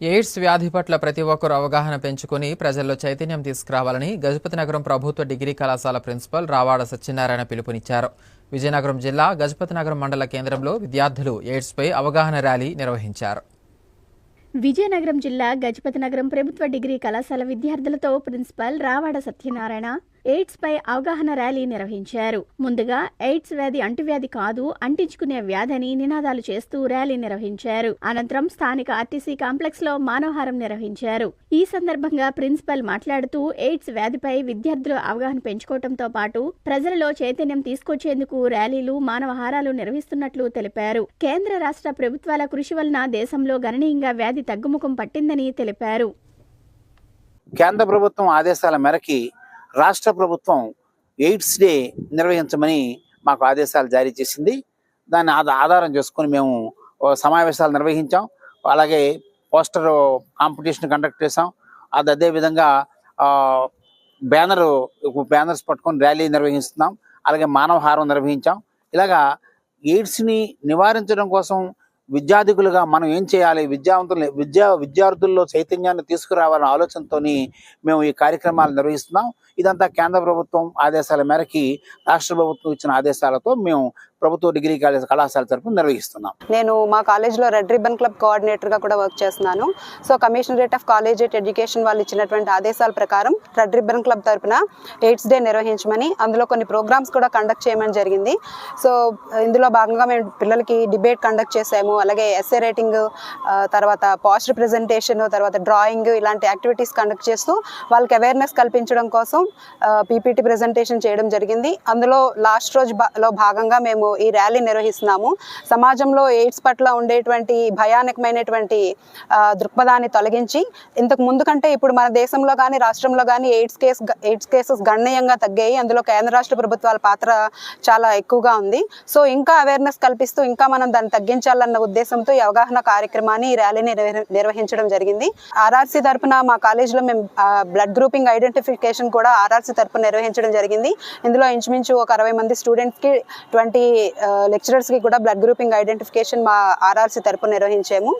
AIDS వ్యాధి పట్ల ప్రతి ఒక్కరూ అవగాహన పెంచుకుని ప్రజల్లో చైతన్యం తీసుకురావాలని గజపతి నగరం ప్రభుత్వ డిగ్రీ కళాశాల ప్రిన్సిపల్ రావాడ సత్యనారాయణ పిలుపునిచ్చారు. విజయనగరం జిల్లా గజపతి నగరం మండల కేంద్రంలో విద్యార్థులు ఎయిడ్స్పై అవగాహన ర్యాలీ నిర్వహించారు. విజయనగరం జిల్లా గజపతి నగరం ప్రభుత్వ డిగ్రీ కళాశాల విద్యార్థులతో ప్రిన్సిపల్ రావాడ సత్యనారాయణ ఎయిడ్స్ పై అవగాహన ర్యాలీ నిర్వహించారు. ముందుగా ఎయిడ్స్ వ్యాధి అంటువ్యాధి కాదు అంటించుకునే వ్యాధని నినాదాలు చేస్తూ ర్యాలీ నిర్వహించారు. అనంతరం స్థానిక ఆర్టీసీ కాంప్లెక్స్లో మానవహారం నిర్వహించారు. ఈ సందర్భంగా ప్రిన్సిపల్ మాట్లాడుతూ ఎయిడ్స్ వ్యాధిపై విద్యార్థులు అవగాహన పెంచుకోవడంతో పాటు ప్రజలలో చైతన్యం తీసుకొచ్చేందుకు ర్యాలీలు మానవహారాలు నిర్వహిస్తున్నట్లు తెలిపారు. కేంద్ర రాష్ట్ర ప్రభుత్వాల కృషి వలన దేశంలో గణనీయంగా వ్యాధి తగ్గుముఖం పట్టిందని తెలిపారు. కేంద్ర ప్రభుత్వం ఆదేశాల మేరకి రాష్ట్ర ప్రభుత్వం ఎయిడ్స్ డే నిర్వహించమని మాకు ఆదేశాలు జారీ చేసింది. దాన్ని ఆధారం చేసుకొని మేము సమావేశాలు నిర్వహించాం. అలాగే పోస్టర్ కాంపిటీషన్ కండక్ట్ చేసాం అది అదేవిధంగా బ్యానర్ బ్యానర్స్ పట్టుకొని ర్యాలీ నిర్వహిస్తున్నాం. అలాగే మానవహారం నిర్వహించాం. ఇలాగా ఎయిడ్స్ని నివారించడం కోసం విద్యార్థికులుగా మనం ఏం చేయాలి? విద్యావంతులు విద్యా విద్యార్థుల్లో చైతన్యాన్ని తీసుకురావాలనే ఆలోచనతోని మేము ఈ కార్యక్రమాలు నిర్వహిస్తున్నాం. ఇదంతా కేంద్ర ప్రభుత్వం ఆదేశాల మేరకి రాష్ట్ర ప్రభుత్వం ఇచ్చిన ఆదేశాలతో మేము ప్రభుత్వ డిగ్రీ కాలేజ్ కళాశాల తరఫున నిర్వహిస్తున్నాం. నేను మా కాలేజ్లో రెడ్ రిబన్ క్లబ్ కోఆర్డినేటర్గా కూడా వర్క్ చేస్తున్నాను. So commissionerate of collegiate education వాళ్ళు ఇచ్చినటువంటి ఆదేశాల ప్రకారం రెడ్ రిబన్ క్లబ్ తరపున ఎయిడ్స్ డే నిర్వహించమని అందులో కొన్ని ప్రోగ్రామ్స్ కూడా కండక్ట్ చేయమని జరిగింది. సో ఇందులో భాగంగా మేము పిల్లలకి డిబేట్ కండక్ట్ చేసాము అలాగే ఎస్ఏ రైటింగ్ తర్వాత పోస్టర్ ప్రెజెంటేషన్ తర్వాత డ్రాయింగ్ ఇలాంటి యాక్టివిటీస్ కండక్ట్ చేస్తూ వాళ్ళకి అవేర్నెస్ కల్పించడం కోసం పీపీటీ ప్రెజెంటేషన్ చేయడం జరిగింది. అందులో లాస్ట్ రోజు భా- లో భాగంగా మేము ఈ ర్యాలీ నిర్వహిస్తున్నాము. సమాజంలో ఎయిడ్స్ పట్ల ఉండేటువంటి భయానకమైనటువంటి దృక్పథాన్ని తొలగించి ఇంతకు ముందు కంటే ఇప్పుడు మన దేశంలో కానీ రాష్ట్రంలో కానీ ఎయిడ్స్ కేసు ఎయిడ్స్ కేసెస్ గణనీయంగా తగ్గాయి. అందులో కేంద్ర రాష్ట్ర ప్రభుత్వాల పాత్ర చాలా ఎక్కువగా ఉంది. సో ఇంకా అవేర్నెస్ కల్పిస్తూ ఇంకా మనం దాన్ని తగ్గించాలన్న ఉద్దేశంతో ఈ అవగాహన కార్యక్రమాన్ని ఈ ర్యాలీని నిర్వహించడం జరిగింది. ఆర్ఆర్సీ తరపున మా కాలేజీలో మేము బ్లడ్ గ్రూపింగ్ ఐడెంటిఫికేషన్ కూడా ఆర్ఆర్సీ తరపున నిర్వహించడం జరిగింది. ఇందులో ఇంచుమించు ఒక అరవై మంది స్టూడెంట్స్కి ట్వంటీ లెక్చరర్స్కి కూడా బ్లడ్ గ్రూపింగ్ ఐడెంటిఫికేషన్ మా ఆర్ఆర్సీ తరపున నిర్వహించాము.